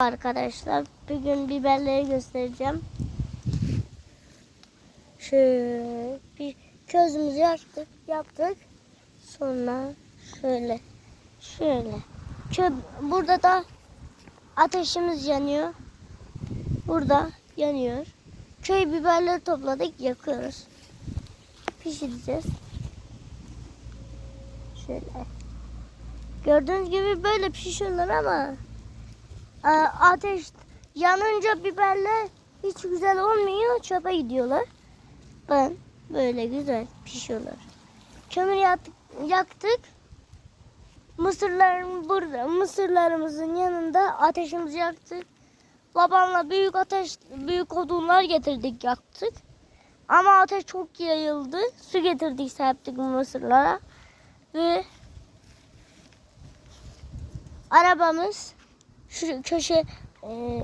Arkadaşlar bugün biberleri göstereceğim. Şöyle bir közümüzü yaktık, yaptık. Sonra şöyle, şöyle. Kö burada da ateşimiz yanıyor. Burada yanıyor. Köy biberleri topladık, yakıyoruz. Pişireceğiz. Şöyle. Gördüğünüz gibi böyle pişiyorlar ama e, ateş yanınca biberler hiç güzel olmuyor. Çöpe gidiyorlar. Ben böyle güzel pişiyorlar. Kömür yaktık, yaktık. Mısırların burada, mısırlarımızın yanında ateşimizi yaktık. Babamla büyük ateş, büyük odunlar getirdik yaktık. Ama ateş çok yayıldı. Su getirdik serptik mısırlara. Ve arabamız şu köşe e,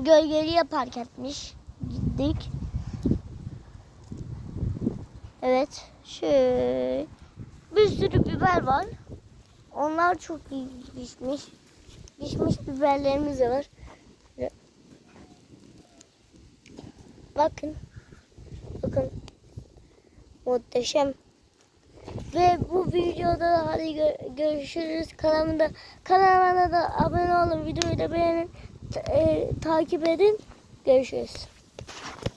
gölgeliye park etmiş. Gittik. Evet. Şöyle bir sürü biber var. Onlar çok iyi pişmiş. Pişmiş biberlerimiz de var. Bakın. Bakın. Muhteşem. Ve bu videoda hadi gö- görüşürüz. Kanalıma kanalıma da abone olun. Videoyu da beğenin. e, takip edin. Görüşürüz.